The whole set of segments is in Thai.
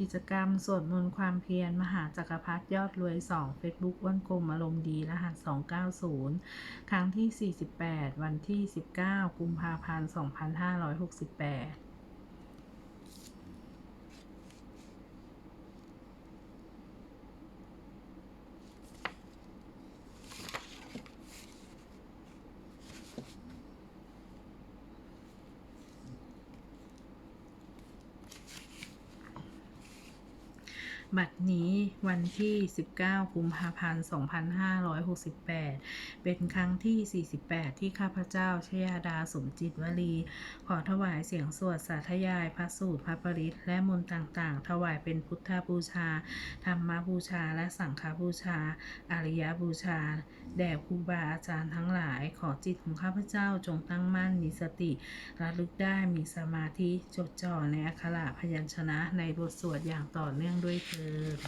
กิจกรรม สวดมนต์ความเพียร มหาจักรพรรดิยอดรวย 2 Facebook อ้วนกลมอารมณ์ดี รหัส 290 ครั้งที่ 48 วันที่ 19 กุมภาพันธ์ 2568 บัดนี้ วันที่ 19 กุมภาพันธ์ 2568 เป็นครั้งที่ 48 ที่ข้าพเจ้าชยาดาสมจิตวลี ขอถวายเสียงสวดสาธยายพระสูตรพระปริตและมนต์ต่างๆ ถวายเป็นพุทธบูชา ธรรมบูชา และสังฆบูชา อริยบูชา แด่ครูบาอาจารย์ทั้งหลาย ขอจิตของข้าพเจ้าจงตั้งมั่นมีสติ ระลึกได้มีสมาธิจดจ่อในอักขระพยัญชนะในบทสวดอย่างต่อเนื่องด้วยเถิด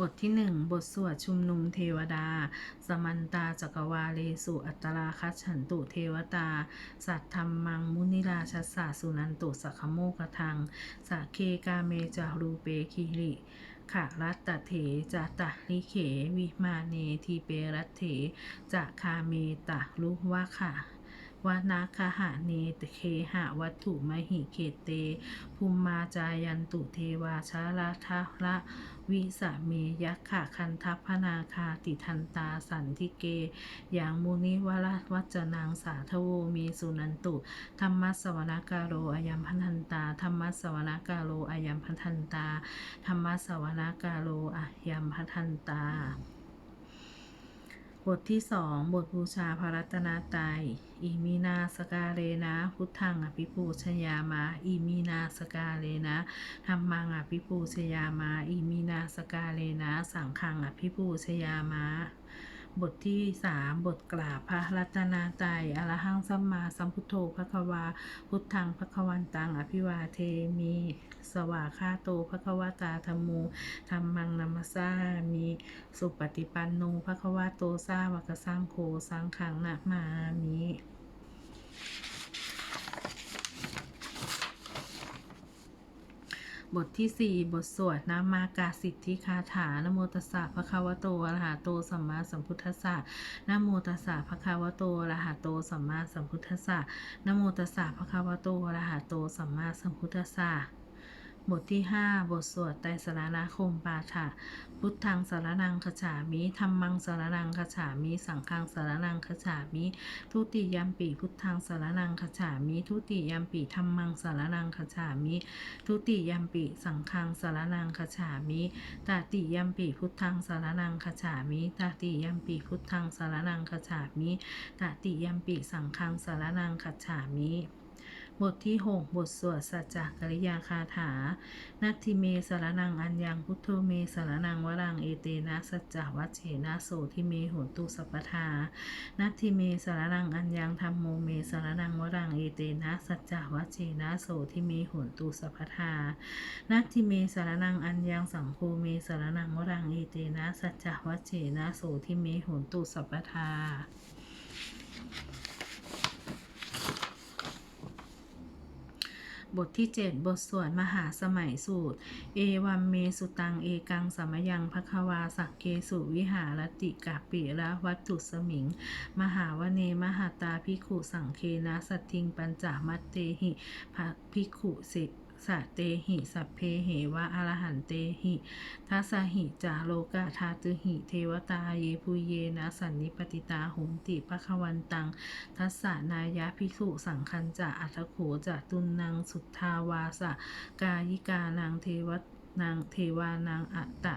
บทที่หนึ่งบทสวดชุมนุมเทวดา สมันตาจักรวาเลสุอัตราคัฉันตุเทวตา สัตธรรมังมุนิราชสสะสุนันตุสัคโมกทังสะเคกาเมจารูเปคิริขะรัตตะเถจะตะลิเข วิมาเนทีเปรัตเถจะคาเมตะลุวะค่ะ วนาคหะเนตเคหะวัตถุมหิเขเต ภูมิมาจายันตุเทวาชาลาทะละวิสะเมยักขะคันทัพนาคาติทันตาสันทิเก อย่างมุนิวรวัจนางสาทโวมีสุนันตุ ธรรมสวนากาโรอายัมพันธันตา ธรรมสวนากาโรอายัมพันธันตา ธรรมสวนากาโรอายัมพันธันตา บทที่สองบทบูชาพระรัตนตรัยอิมีนาสกาเลนะ พุทธังอภิปูชยามะอิมีนาสกาเลนะธรรมังอภิปูชยามะอิมีนาสกาเลนะ สังฆังอภิปูชยามะ บทที่สามบทกราบพระรัตนาตรัยอรหังสัมมาสัมพุทโธพระควา พุทธังพระควันตัง อภิวาเทมิสวาคาโตพระควตาธรรมูธรรมังนัมสสามิสุปฏิปันโนพระควโตสาวกสังโฆสังขังนะมามิ บทที่ 4 บทสวดนามากาสิทธิคาถานโมตัสสะภะคะวะโตอะระหะโตสัมมาสัมพุทธัสสะนโมตัสสะภะคะวะโตอะระหะโตสัมมาสัมพุทธัสสะนโมตัสสะภะคะวะโตอะระหะโตสัมมาสัมพุทธัสสะ บทที่ 5 บทสวดไตรสารณคมปาฐะพุทธังสารนังขฉามิธรรมังสารนังขฉามิสังฆังสารนังขฉามิทุติยัมปีพุทธังสารนังขฉามิทุติยัมปีธรรมังสารนังขฉามิทุติยัมปีสังฆังสารนังขฉามิตติยัมปีพุทธังสารนังขฉามิตติยัมปีพุทธังสารนังขฉามิตติยัมปีสังฆังสารนังขฉามิ บทที่ 6 บทสวดสัจจกริยาคาถา นัตทิเมสารนังอัญญังพุทโธเมสารนังวรังเอเตนะสัจจวัชเชนะโสทิเมหนตุสัพพทา นัตทิเมสารนังอัญญังธรรมโมเมสารนังวรังเอเตนะสัจจวัชเชนะโสทิเมหนตุสัพพทา นัตทิเมสารนังอัญญังสังโฆเมสารนังวรังเอเตนะสัจจวัชเชนะโสทิเมหนตุสัพพทา บทที่ 7 บทสวดมหาสมัยสูตร เอวัมเมสุตัง เอกังสมยังภควาสักเกสุวิหารติกาปิระวัตถุสมิง มหาวเนมหาตาพิขุสังเคนะสัตทิงปัญจามัตเตหิภะภิกขุสิ สะเตหิสัพเพเหวะอรหันเตหิทัสสหิจาโลกะทาตุหิ เทวตาเยปุเยนะสันนิปติตาหุมติปะควันตัง ทัสสะนายะภิกษุสังคัญจะอัตโขจะตุนนางสุทธาวาสะกายิกานางเทวนางเทวานางอัตตะ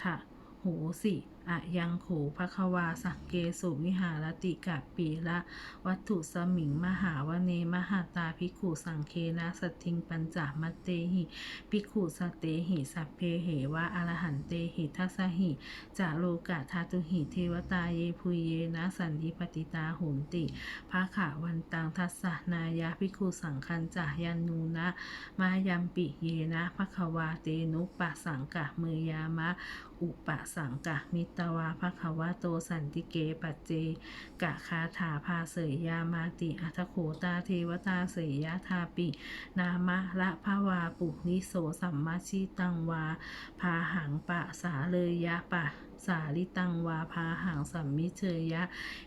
ทะโหสิ อะยังโขภควาสักเกสุวิหารติกะปีละวัตถุสมิงมหาวเนมหาตาภิกขุสังเคนะสัตทิงปัญจมัตเตหิภิกขุสเตหิสัพเพเหวะอรหันเตหิทัสหิจาโลกะทาตุหิเทวตาเยพุเยนะสันนิปติตาหุนติภาขาวันตังทัสสนายะภิกขุสังคัญจายันนูนะมายัมปิเยนะภควาเตนุปะสังกะมือยามะ อุปะสังกะมิตตวาภควะโตสันติเกปัจเจกะคาถาภาเสยยามาติอัทโขตาเทวตาเสยยะทาปิ นามะละภาวาปุนิโสสัมมาชิตังวา พาหังปะสาเลยยะปะ สาลิตังวาพาหังสัมมิเชยะ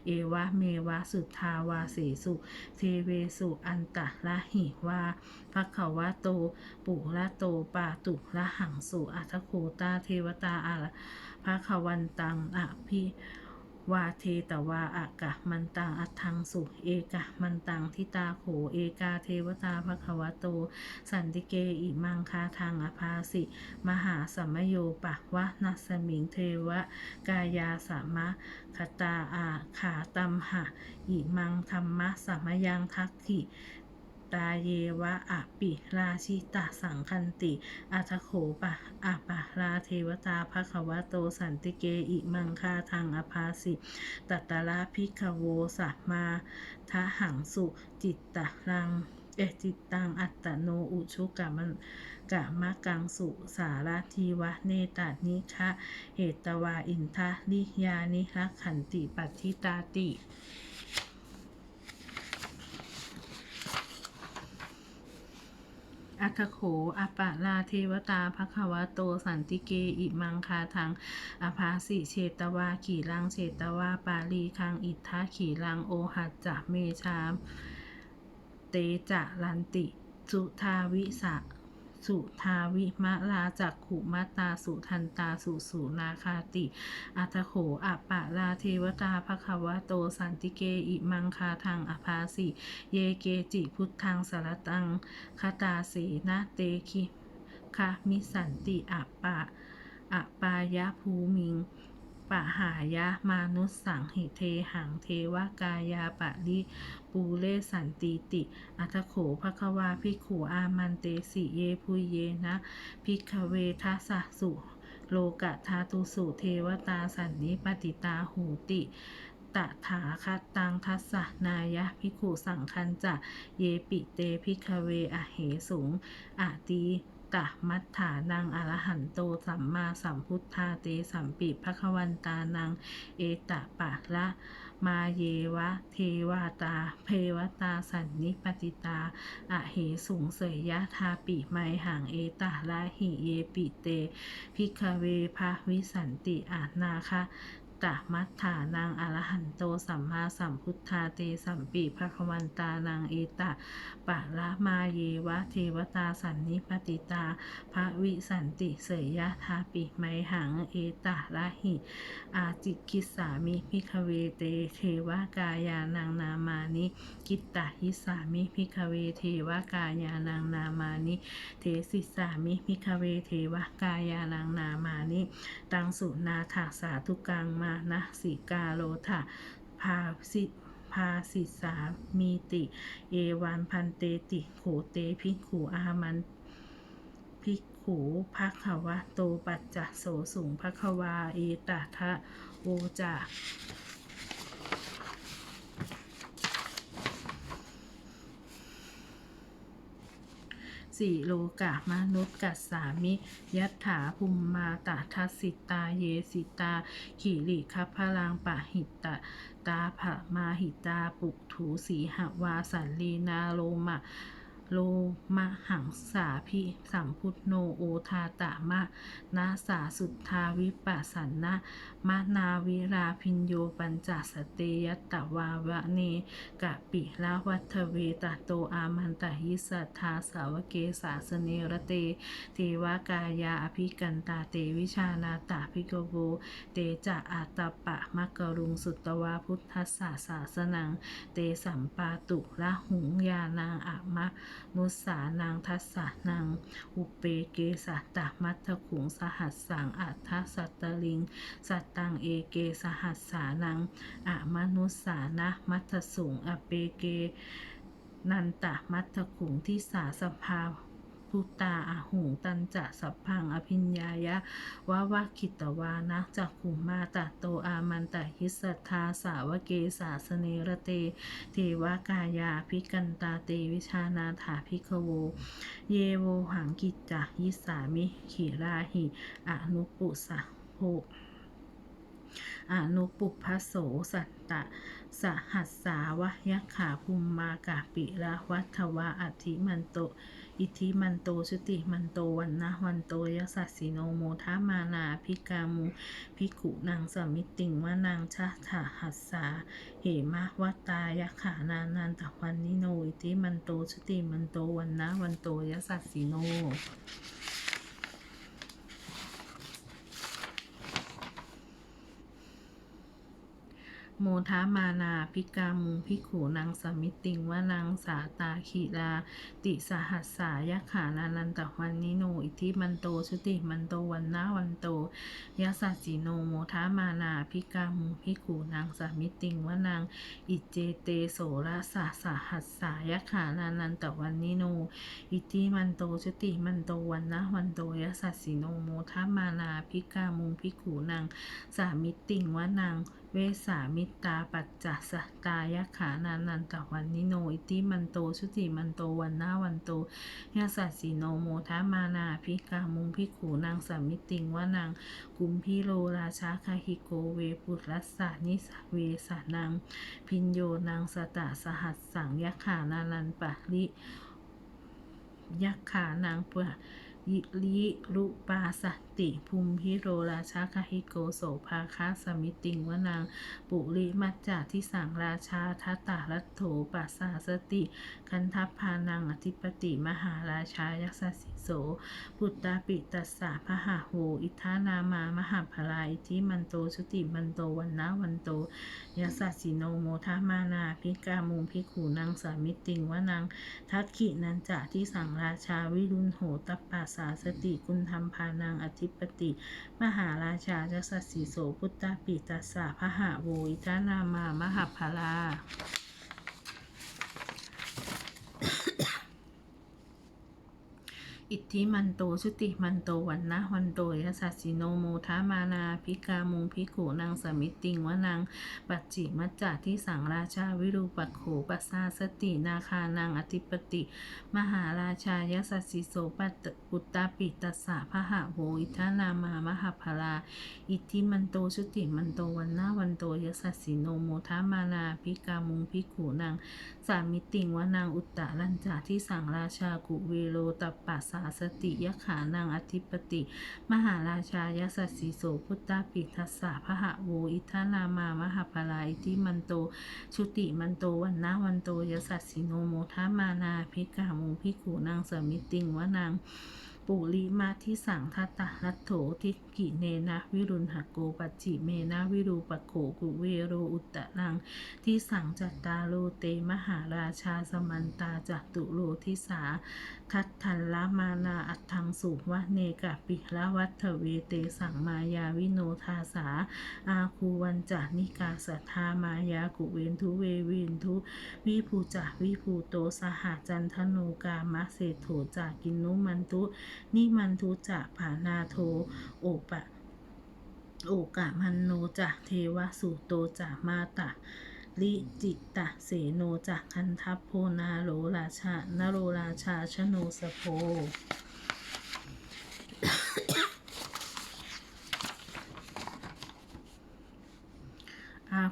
เอวะเมวะสุทธาวาเสสุ เทเวสุอันตะละหิวาภควะโต ปุระโตปาตุละหังสุอัทโคตาเทวตาอาละภควันตังอภิ วาเทตวาอากะมันตังอัทังสุเอกะมันตังทิตาโขเอกาเทวตาภควะโต สันติเกอิมังคาทางอภาสิ มหาสัมมโยปะวะนัสมิงเทวะ กายาสามะคตาอาขาตัมหะ อิมังธรรมะสัมยังทักขิ ตาเยวะอะปิราชิตะสังคันติอัทโขปะอะปะราเทวตาภควะโตสันติเกอิมังคาทางอภาสิตัตตระพิกขโวสัมมาทะหังสุจิตตะรังเอจิตตังอัตตโนอุชุกะมันกะมะกังสุสารทีวะเนตานิคะเหตวาอินทะลิยานิรักขันติปัตติตาติ อัคโขอปะลาเทวตาภควะโตสันติเกอิมังคาทังอภาสิเชตวาขีรังเชตวาปาลีคังอิทธาขีรังโอหัจจะเมชาม เตจะลันติสุทาวิสะ สุทาวิมะลาจักขุมตาสุทันตาสุสุนาคาติ อัตโขอปะลาเทวตาภควะโตสันติเกอิมังคาทังอภาสิ เยเกจิพุทธังสารตังคตาเสนาเตคิคะมิสันติอัปะอปายะภูมิง ปะหายะมานุสสังหิเทหังเทวกายาปะลิปูเลสันติติ อัทโขภควาภิขุอามันเตสิเยพุเยนะภิกเวทัสสุโลกะทาตุสุเทวตาสันนิปติตาหูติตถาคตังทัสสะนายะภิขุสังคันจะ เยปิเตภิกเวอะเหสุงอะตี ตะมัฏฐานังอรหันโตสัมมาสัมพุทธาเตสัมปิภควันตานัง เอตะปะละมาเยวะ เทวาตา เพวตาสันนิปติตา อะเหสุงเสยยะทาปิไมหังเอตะละหิเยปิเต พิกเวภาวิสันติอานาคะ ตะมัฏฐานังอรหันโตสัมมาสัมพุทธาเตสัมปิภควันตานังเอตะปะละมาเยวะเทวตาสันนิปติตาพระวิสันติเสยยะทาปิไมหังเอตะละหิ อาจิกิสามิพิคเวเตเทวกายานังนามานิ กิตตาหิสามิพิคเวเทวกายานังนามานิ เทสิสามิพิคเวเทวกายานังนามานิตังสุนาถาสาธุกังมานะสิกาโลทะภาสิภาสิสามีติ เอวันพันเตติโขเตพิขูอามันพิขูภะคะวะโตปัจจโสสุงภะควาเอตทะโอจา สี่โลกะมนุษย์กัสสามิยัตถาภูมมาตาทัสสิตาเยสิตาขีริคัพพลังปะหิตตะตาภะมาหิตาปุกถูสีหวาสันลีนาโลมะ โลมะหังสาพิสัมพุทโนโอทาตะมะนาสาสุทธาวิปัสสันนะมะนาวิราพินโยปัญจสเตยตวาวะเนกะปิละวัฏเวตโตอามันตหิสัทธาสาวเกสาสเนระเตเทวากายาอภิกันตาเตวิชานาตาภิกโวเตจะอาตปะมักกรุงสุตวาพุทธศาสาสนัง เตสัมปาตุละหุงยานางอะมะนุสานางทัสสานางอุเปเกสัตตมัทธขุงสหัสสังอัทสัตตลิง สัตตังเอเกสหัสสานังอะมนุสานะมัทสุงอเปเก นันตะมัทธขุงที่สาสภา พุตตาอาหุงตันจะสัพพังอภิญญายะวะวะคิตวานะจักขุมมาตะโตอามันตะหิสัทธาสาวเกสาสเนระเต เทวกายาภิกันตาเตวิชานาถาภิกโว เยโวหังกิจจยิสามิขีราหิอนุปุสะโภอนุปุพโสสัตตะสหัสสาวะยักขาภูมมากาปิระวัฏวะอธิมันโต อิทิมันโตชุติมันโตวันนะวันโตยสัสสิโนโมทามานาพิกามุพิขุนางสมิติงวานางชาถาหัสสาเหมะวัตตายะขานานันตะวันนิโนอิทิมันโตชุติมันโตวันนะวันโตยสัสสิโน โมทามานาพิกามุงพิขูนางสมิติงวานางสาตาขีลา ติสหัสสายขานานันตวันนิโน อิทิมันโตชุติมันโตวันนาวันโตยะสัสสิโนโมทามานาพิกามุงพิขูนางสมิติงวานางอิเจเตโสระสาสหัสสายขานานันตวันนิโน อิทิมันโตชุติมันโตวันนะวันโตยะสัสสิโนโมทามานาพิกามุงพิขูนางสามิตติงวานางเวสามิตาปัจจสสตายะขานานันตวันนิโนอิติมันโตชุติมันโตวันนาวันโตยาสัสสิโนโมทามานาพิกามุงพิขูนางสามิติงวานางกุมพิโลราชาคาฮิโกเวปุรัสสานิสเวสานังพินโยนางสตะสหัสสังยะขานานันปะริยักขานางปะยิลิรุปาสติ ภูมิพิโรราชาคหิโกโสภาคาสมิติงวนาง ปุริมัจจาที่สังราชาทัตตารัตโถปัสสาสติ คันทัพพานังอธิปติมหาราชายักษสิโสปุตตาปิตัสสะพหาโหอิทานามามหาพลาอิทิมันโตชุติมันโตวันนาวันโตยัสสสิโนโมทามานาพิกามุงพิขูนางสามิติงวานางทักขินันจะที่สังราชาวิรุณโหตปาสาสติกุณธรรมพานางอธิปติ มหาราชาจัสสีโสพุตตาปิตัสสะพหาโวอิทานามามหาพลา อิทธิมันโตชุติมันโตวันนะวันโตยสัสสิโนโมทามานาพิกามุงพิขูนางสมิติงวานางปัจจิมัจจาที่สังราชาวิรูปัโขปัสสาสตินาคานางอธิปติ มหาราชายสัสสิโสปัตตปุตตาปิตัสสะพหาโวอิทานามามหาพลา อิทธิมันโตชุติมันโตวันนาวันโตยสัสสิโนโมทามานาพิกามุงพิขูนางสามิติงวานางอุตตะลัญจาที่สั่งราชากุเวโรตัปปะสาสติยะขานางอธิปติ มหาราชายสัสสิโสพุตตาปิทัสสะพหะโวอิทานามามหาพลาอิทิมันโต ชุติมันโตวันนาวันโตยสัสสิโนโมทามานาพิกามุพิขูนางสมิติงวานางปุริมาที่สังทัตตะรัตโถทิกิเนนะวิรุณหโกปัจจิเมนะวิรูปโขกุเวโรอุตตะรังที่สังจัตตาโลเตมหาราชาสมันตาจัตุโลทิสาทัตทันละมานาอัตถังสุวะเนกะปิละวัฏเวเตสังมายาวิโนทาสา อาคูวันจานิกาสัทธามายากุเวนทุเวเวนทุ วิภูจาวิภูโตสหจันทโนกามะเศรษโถจากินนุมันตุ นิมันทุจะผานาโทโอปะ โอกะมันโนจะเทวสุโตจะมาตะ ลิจิตะเสโนจะคันทัพโพนาโรราชานโรราชาชโนสโพ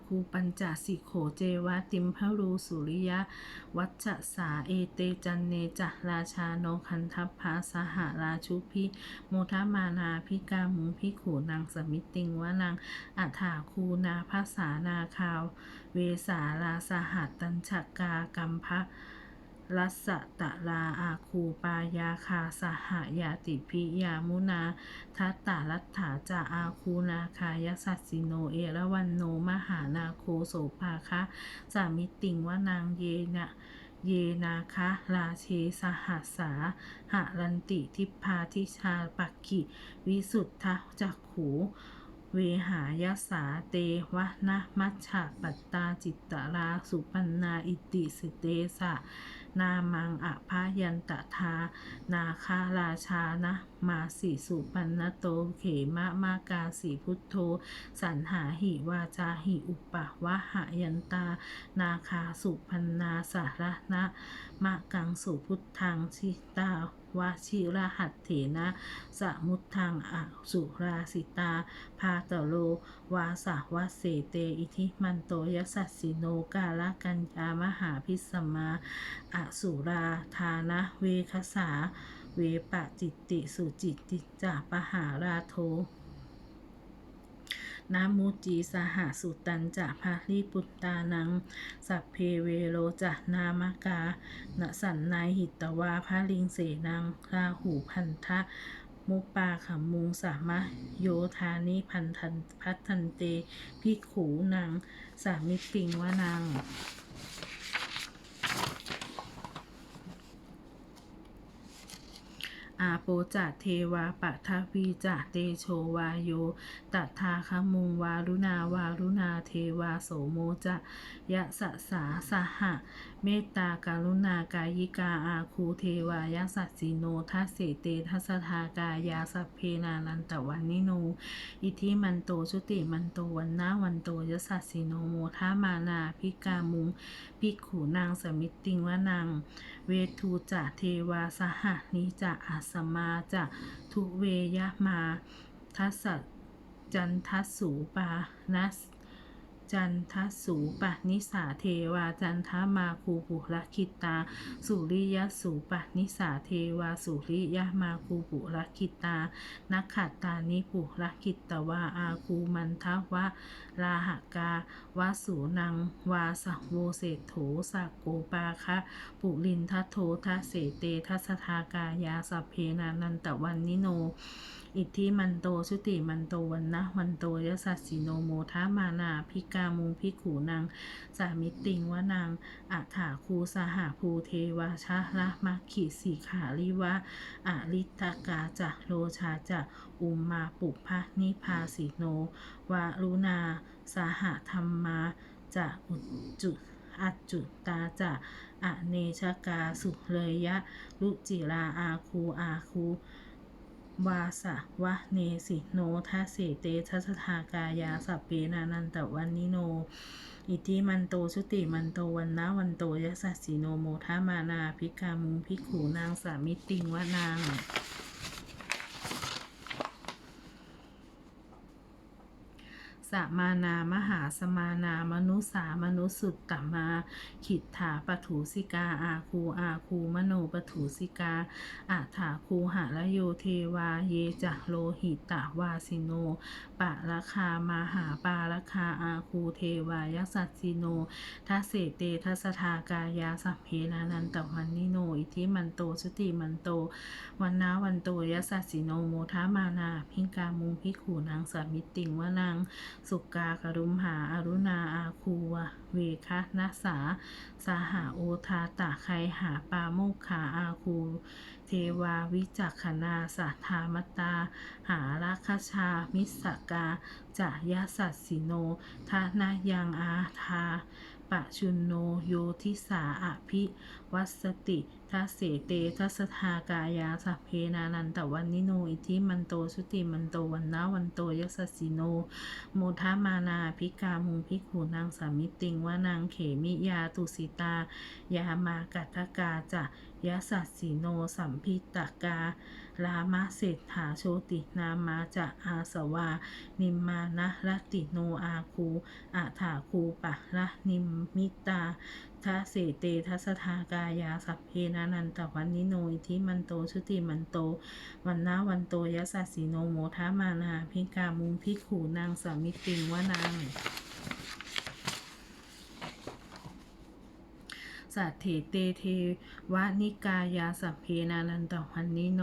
คูปัญจสิโขเจวะติมพรูสุริยะ วัชสาเอเตจันเนจะราชาโนคันทัพพาสหราชุพิโมทามานาพิกามุงพิขูนางสมิติงวะนางอัฐาคูนาภาษานาคาว เวสาราสหัตตัญชกากรรมพะ รัสตะลาอาคูปายาคาสหายาติพิยามุนา ทัตตารัตถาจาอาคูนาคายสัสสิโนเอระวันโนมหานาโคโสภาคะสามิติงว่านางเยนะเยนาคะราเชสหัสสาหะรันติทิพาทิชาปักขิวิสุทธจักขูเวหายสาเตวะนะมัชฉะปัตตาจิตตราสุปันนาอิติสเตสะ นามังอภายันตทา นาคาราชานะมาสีสุปันนโต เขมะมากาสีพุทโธ สันหาหิวาจาหิอุปปะวะหะยันตา นาคาสุพันนาสารนะมะกังสุพุทธังชิตาวาชิรหัตเถนะสมุทังอสุราสิตา พาตโล วาสาวะเสเต อิทิมันโตยสัสสิโนกาลกัญญามหาพิสมา อสุราธานะเวคสา เวปะจิตติสุจิตติจาปหาราโทนามุจีสหสุตันจะภาริปุตตานัง สัพเพเวโรจะนามกานสันนายหิตวาพระลิงเสนังราหูพันธะ มุปาขมุงสามะโยธานิพันธันพัทันเต พิขูนางสามิติงวานาง อาโปจะเทวาปะทวีจะเตโชวาโยตัทธาคมุงวารุณาวารุณาเทวาโสโมจะยะสะสาสหะ เมตตาการุณากายิกาอาคูเทวายสัสสิโนทัสเสเตทัสทากายาสัพเพนานันตวันนิโน อิทิมันโตชุติมันโตวันนาวันโตยสัสสิโนโมทามานาพิกามุงิกขูนางสมิติงวานางเวทูจะเทวาสหานิจะอาสมาจะทุเวยมาทัสสะจันทัสสูปานัส จันทสูปนิสาเทวาจันทมาคูปุรคิตา สุริยสูปนิสาเทวาสุริยมาคูปุรคิตา นักขัตตานิปุรคิตตวาอาคูมันทวะลาหกาวาสูนังวาสโวเศธโถสักโกปาคะ ปุลินทโททเสเตทัสทากายาสัพเพนานันตวันนิโน อิทธิมันโตชุติมันโตวันนะวันโตยสัสสิโนโมทามานาพิกามุงพิขูนางสามิติงวานางอัฏฐาคูสหภูเทวาชาละมัคขิสีขาลิวะอริตกาจะโลชาจะอุมมาปุพะนิพาสิโนวารุณาสหธรรมาจะอุจจุอัจจุตาจะอเนชกาสุเลยยะรุจิราอาคูอาคู วาสะวะเนสิโนทัสเสเตทัสทากายาสัพเปนานันตวันนิโน อิทิมันโตชุติมันโตวันนะวันโตยสัสสีโนโมทามานาพิกามุงพิกขูนางสามิติงวานาง สมานามหาสมานามนุสามนุสุตตมา ขิทธาปถูสิกาอาคูอาคูมโนปถูสิกาอาถาคูหะระโยเทวาเยจะโลหิตาวาสิโน ปะราคามาหาปาราคาอาคูเทวายสัสสิโนทัสเสเตทัสทากายาสัพเพนานันตวันนิโน อิทิมันโตชุติมันโต วันนาวันโตยสัสสิโนโมทามานา พิงกามุงพิขูนางสามิติงวานางสุกากรุมหาอารุณาอาคูวเวคะนัสาสาหาโอทาตะไคหาปาโมกขาอาคู เทวาวิจักขณาสัทธามตา หาราคชามิสกาจะยะสัสสิโนทนายังอาทา ปะชุนโนโยทิสาอภิวัสติทัสเสเตทัสทากายาสัพเพนานันตวันนิโนอิทิมันโตสุติมันโตวันนาวันโตยัสสิโนโมทามานาพิกามุงพิกขูนางสามิติงว่านางเขมิยาตุสิตายามากัตกาจะ ยสัสสิโนสัมพิตกาลามะเศรษฐาโชตินามาจะอาสวา นิมมานะรติโนอาคูอาถาคูปะละนิมมิตาทัเสเตทัสทากายาสัพเพนานันตวันนิโนทิมันโตชุติมันโต วันนาวันโตยสัสสิโนโมทามานาพิกามุงพิกขูนางสามิติงวานาง สัตเถเตเทวนิกายาสัพเพนานันตวันนิโน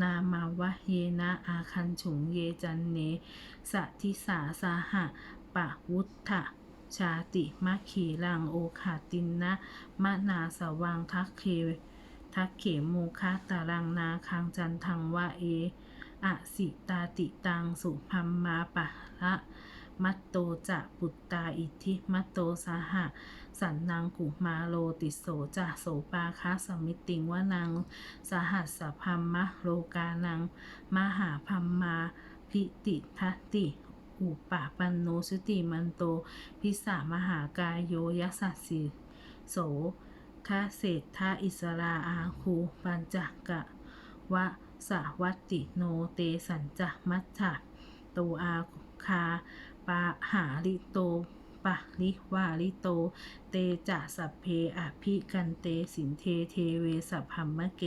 นามาวะเยนะอาคันฉุงเยจันเนสัทิสาสาหะปะวุฒะชาติมะขีรังโอขาตินนะมะนาสวังทักเคทักเขโมคะตารังนาคังจันทังวะเออสิตาติตังสุพัมมาปะละ มัตโตจะปุตตาอิทธิมัตโตสาหะ สันนังกุมาโลติโสจะโสปาคาสมิติงวานังสหัสสะพัมมะโลกานัง มหาพัมมาพิติทัตติอุปะปันโนสุติมันโต พิสามหากายโยยัสสสสิโสทาเศรษฐาอิสราอาคูปัญจกะวะสาวัตติโนเตสัญจมัจฉะโตอาคา ปะหาลิโต ปะลิวาลิโต เตจะสัพเพอภิกันเตสินเทเทเวสัพพัมมะเก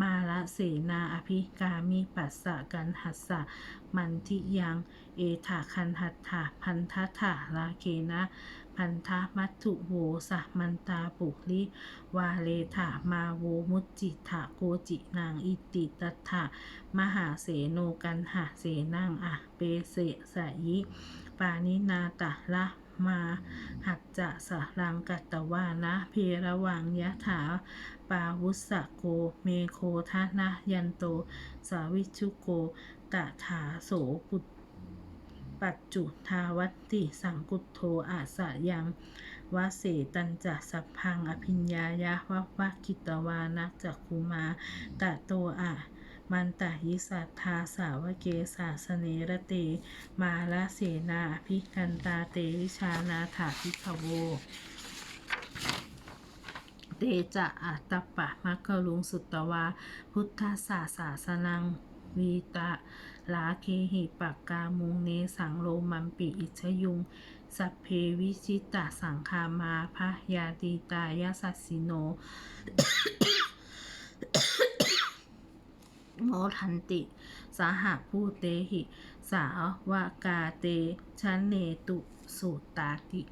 มาละเสนาอภิกามิปัสสะกันหัสสะมันทิยัง เอถาคันหัตถาพันทัถาลาเคนะพันธมัตถุโวสะมันตาปุริวาเลถามาโวมุจจิถาโกจินางอิติตัฏฐามหาเสโนกันหาเสนังอะเปเสสยิปานินาตะละ มาหัจจะสรังกัตวานะเพระวังยะถา ปาวุสโก เมโคทะนะยันโต สาวิชุโกตะถาโสปุตปัจจุทาวัตติสังกุตโทอาสะยังวะเสตันจะสัพพังอภิญญายะวะวะกิตวานักจักคุมาตะโตอะ มันตะยิสัทธาสาวเกสาสเนระเต มาละเสนาอภิกันตาเตวิชานาถาพิขโวเตจะอัตตปะมัคคลุงสุตตวา พุทธศาสาสนังวีตะลาเคหิปักกามุงเนสังโลมัมปิอิชยุง สัพเพวิชิตะสังคามาพะยาติตายาสัสสิโน โมทันติ สาหะพูเตหิ สาวกาเตชันเนตุสุตาติ